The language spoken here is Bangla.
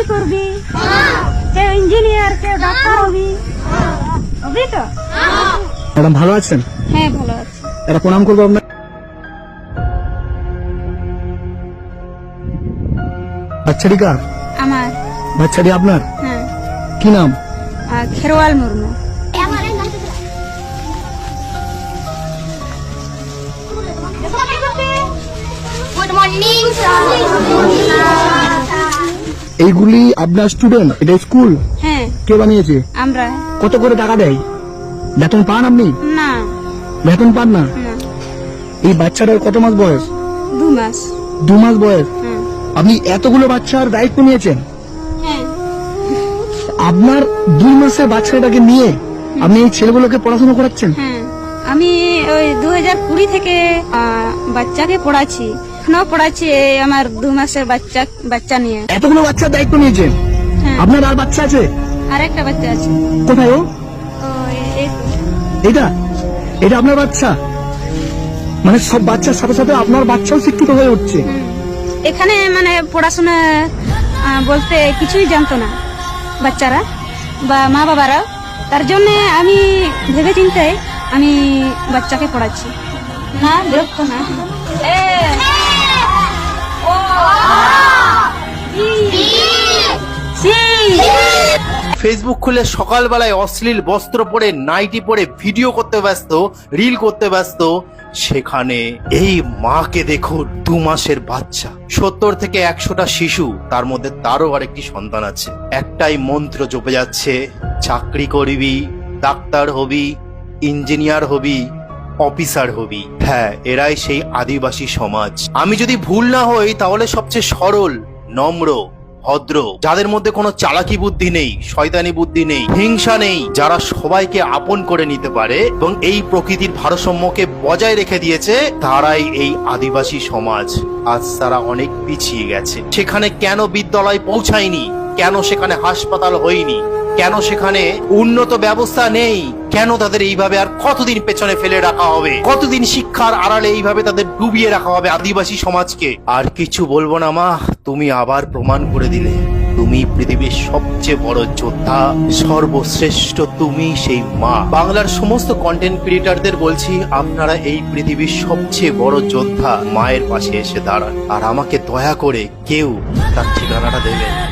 চাকরি করবি? কেউ ইঞ্জিনিয়ার কেউ ডাক্তার হবি? হবি তো? ম্যাডাম ভালো আছেন? হ্যাঁ ভালো আছে। এটা প্রণাম করব আপনার বাচ্চাটি কার আমার। বাচ্চাটি আপনার? হ্যাঁ। কি নাম? খেরোয়াল মুর্মু। গুড মর্নিং এইগুলি আপনার স্টুডেন্ট এটা স্কুল হ্যাঁ। কে বানিয়েছে? আমরা। কত করে টাকা দেয়? বেতন পান আপনি? না। বেতন পান না? এই বাচ্চাটার কত মাস বয়স? দু মাস। দু মাস বয়স? আপনি এতগুলো বাচ্চার দায়িত্ব নিয়েছেন? হ্যাঁ। আপনার দুই মাসের বাচ্চাটাকে নিয়ে আপনি এই ছেলেগুলোকে পড়াশোনা করাচ্ছেন? হ্যাঁ। আমি ওই দু হাজার কুড়ি থেকে বাচ্চাকে পড়াচ্ছি। এখনও পড়াচ্ছি এই আমার দু মাসের বাচ্চা বাচ্চা নিয়ে। এতগুলো বাচ্চার দায়িত্ব নিয়েছেন? হ্যাঁ। আপনার আর বাচ্চা আছে? আর একটা বাচ্চা আছে। কোথায় ও। এটা এটা আপনার বাচ্চা? মানে সব বাচ্চার সাথে সাথে আপনার বাচ্চাও শিক্ষিত হয়ে উঠছে। এখানে মানে পড়াশোনা বলতে কিছুই জানতো না বাচ্চারা বা মা বাবারা। তার জন্য আমি ভেবে চিন্তে আমি বাচ্চাকে পড়াচ্ছি। না বিরক্ত না। ফেসবুক খুলে সকালবেলায় অশ্লীল বস্ত্র পরে, নাইটি পরে ভিডিও করতে ব্যস্ত রিল করতে ব্যস্ত। সেখানে এই মাকে দেখো দু মাসের বাচ্চা। সত্তর থেকে একশোটা শিশু, তার মধ্যে তারও আরেকটি সন্তান আছে। একটাই মন্ত্র জপে যাচ্ছে, চাকরি করবি, ডাক্তার হবি ইঞ্জিনিয়ার হবি অফিসার হবি। হ্যাঁ এরাই সেই আদিবাসী সমাজ। আমি যদি ভুল না হই, তাহলে সবচেয়ে সরল, নম্র, ভদ্র, যাদের মধ্যে কোনো চালাকি বুদ্ধি নেই, শয়তানি বুদ্ধি নেই, হিংসা নেই, যারা সবাইকে আপন করে নিতে পারে এবং এই প্রকৃতির ভারসাম্যকে বজায় রেখে দিয়েছে, তারাই এই আদিবাসী সমাজ। আজ তারা অনেক পিছিয়ে গেছে। সেখানে কেন বিদ্যালয় পৌঁছায়নি? কেন সেখানে হাসপাতাল হয়নি? কেন সেখানে উন্নত ব্যবস্থা নেই? কেন তাদের এইভাবে আর কতদিন পেছনে ফেলে রাখা হবে? কতদিন শিক্ষার আড়ালে এইভাবে তাদের ডুবিয়ে রাখা হবে আদিবাসী সমাজকে? আর কিছু বলব না মা, তুমি আবার প্রমাণ করে দিলে। তুমি পৃথিবীর সবচেয়ে বড় যোদ্ধা, সর্বশ্রেষ্ঠ তুমি সেই মা। বাংলার সমস্ত কন্টেন্ট ক্রিয়েটারদের বলছি, আপনারা এই পৃথিবীর সবচেয়ে বড় যোদ্ধা। মায়ের পাশে এসে দাঁড়ান। আর আমাকে দয়া করে কেউ তার ঠিকানাটা দেবেন